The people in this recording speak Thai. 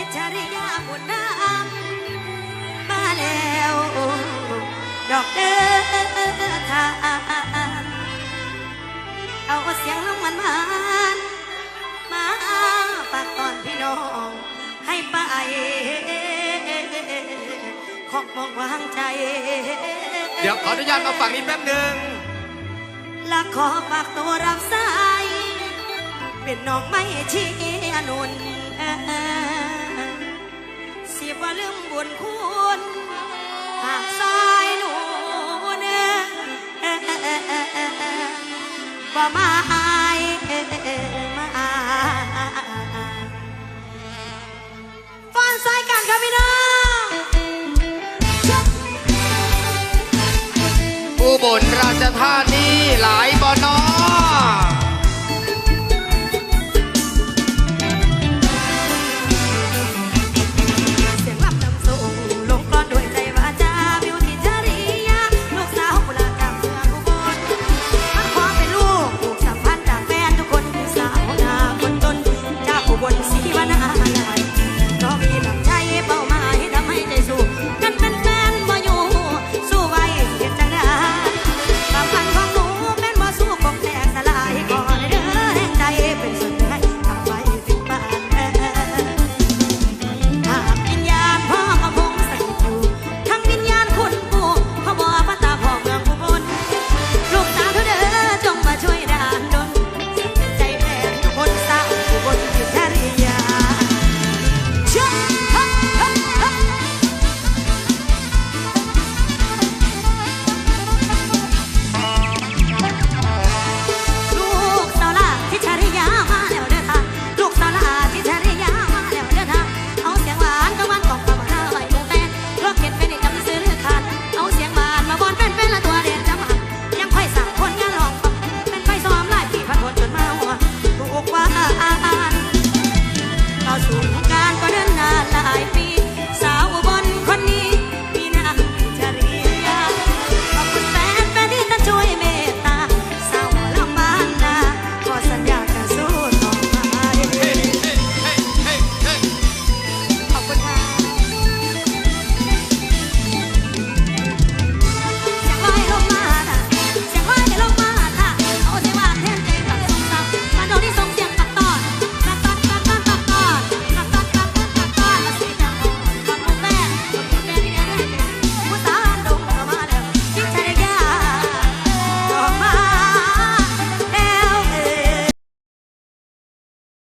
จิจริยาบุญน้ำมาแล้ว ดอกเดินทางเอาเสียงลงมันมันมาฝากตอนพี่น้อง ให้ไปของมองวางใจ เดี๋ยวขออนุญาตมาฝั่งนี้แป๊บหนึ่งและขอฝากตัวรับสาย เป็นน้องไม่ชี้อนุน สิว่าลืมบุญคุณหากซอยหนูเนว่ามาอายมาฟอนซอยกันครับพี่น้องอุบลราชธานีหลายบ่อนอ